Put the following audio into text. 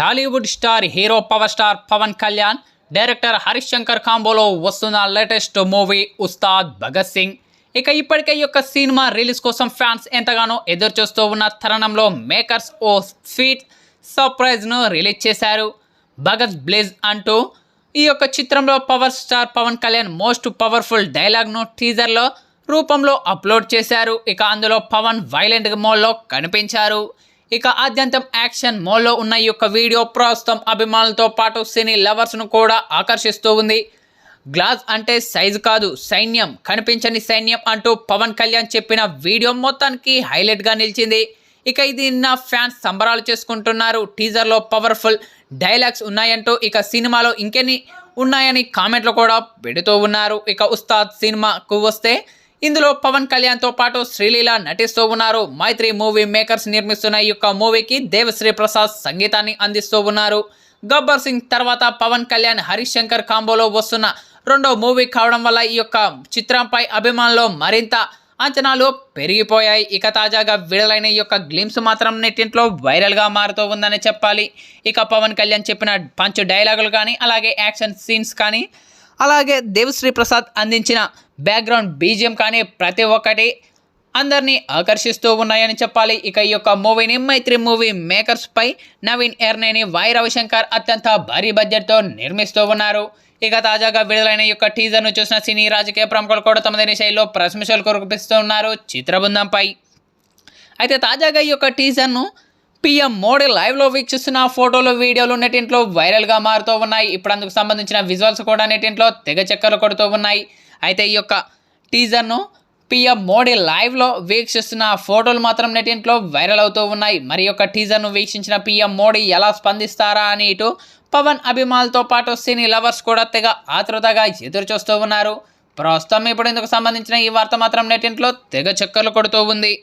Tollywood star hero power star Pawan Kalyan director Harish Shankar కాంబోలో వస్తున్న latest movie Ustaad Bhagat Singh. ఇక ఇప్పటికే ఈ యొక్క సినిమా రిలీజ్ కోసం ఫ్యాన్స్ ఎంతగానో ఎదురు చూస్తూ ఉన్న తరుణంలో మేకర్స్ ఓ స్వీట్ సర్ప్రైజ్ను రిలీజ్ చేశారు. భగత్ బ్లేజ్ అంటూ ఈ యొక్క చిత్రంలో power star Pawan Kalyan most powerful డైలాగ్ను టీజర్లో రూపంలో అప్లోడ్ చేశారు. ఇక అందులో పవన్ వైలెంట్ మోడ్లో కనిపించారు. ఇక ఆద్యంతం యాక్షన్ మోల్లో ఉన్న ఈ యొక్క వీడియో ప్రస్తుతం అభిమానులతో పాటు సినీ లవర్స్ను కూడా ఆకర్షిస్తూ ఉంది. గ్లాస్ అంటే సైజు కాదు సైన్యం. కనిపించని సైన్యం అంటూ పవన్ కళ్యాణ్ చెప్పిన వీడియో మొత్తానికి హైలైట్గా నిలిచింది. ఇక ఇది నా ఫ్యాన్స్ సంబరాలు చేసుకుంటున్నారు. టీజర్లో పవర్ఫుల్ డైలాగ్స్ ఉన్నాయంటూ ఇక సినిమాలో ఇంకెన్ని ఉన్నాయని కామెంట్లు కూడా పెడుతూ ఉన్నారు. ఇక ఉస్తాద్ సినిమాకు వస్తే ఇందులో పవన్ కళ్యాణ్తో పాటు శ్రీలీల నటిస్తూ ఉన్నారు. మైత్రి మూవీ మేకర్స్ నిర్మిస్తున్న ఈ యొక్క మూవీకి దేవశ్రీ ప్రసాద్ సంగీతాన్ని అందిస్తూ ఉన్నారు. గబ్బర్ సింగ్ తర్వాత పవన్ కళ్యాణ్ హరీష్ శంకర్ కాంబోలో వస్తున్న రెండో మూవీ కావడం వల్ల ఈ యొక్క చిత్రంపై అభిమానులు మరింత అంచనాలు పెరిగిపోయాయి. ఇక తాజాగా విడుదలైన ఈ యొక్క గ్లిమ్స్ మాత్రం నెట్టింట్లో వైరల్గా మారుతూ ఉందని చెప్పాలి. ఇక పవన్ కళ్యాణ్ చెప్పిన పంచ్ డైలాగులు కానీ అలాగే యాక్షన్ సీన్స్ కానీ అలాగే దేవశ్రీ ప్రసాద్ అందించిన బ్యాక్గ్రౌండ్ బీజియం కానీ ప్రతి ఒక్కటి అందరినీ ఆకర్షిస్తూ ఉన్నాయని చెప్పాలి. ఇక ఈ యొక్క మూవీని మైత్రి మూవీ మేకర్స్పై నవీన్ ఎర్నేని వై రవిశంకర్ అత్యంత భారీ బడ్జెట్తో నిర్మిస్తూ ఉన్నారు. ఇక తాజాగా విడుదలైన ఈ యొక్క టీజర్ను చూసిన సినీ రాజకీయ ప్రముఖులు కూడా తమదైన శైలిలో ప్రశంసలు కురిపిస్తూ ఉన్నారు చిత్రబృందంపై. అయితే తాజాగా ఈ యొక్క టీజర్ను పిఎం మోడీ లైవ్లో వీక్షిస్తున్న ఫోటోలు వీడియోలు నెటింట్లో వైరల్గా మారుతూ ఉన్నాయి. ఇప్పుడు అందుకు సంబంధించిన విజువల్స్ కూడా నెటింట్లో తెగ చెక్కలు కొడుతూ ఉన్నాయి. అయితే ఈ యొక్క టీజర్ను పిఎం మోడీ లైవ్లో వీక్షిస్తున్న ఫోటోలు మాత్రం నెటింట్లో వైరల్ అవుతూ ఉన్నాయి. మరి యొక్క టీజర్ను వీక్షించిన పిఎం మోడీ ఎలా స్పందిస్తారా అని ఇటు పవన్ అభిమానులతో పాటు సినీ లవర్స్ కూడా తెగ ఆతృతగా ఎదురుచూస్తూ ఉన్నారు. ప్రస్తుతం ఇప్పుడు ఇందుకు సంబంధించిన ఈ వార్త మాత్రం నెటింట్లో తెగ చక్కర్లు కొడుతూ ఉంది.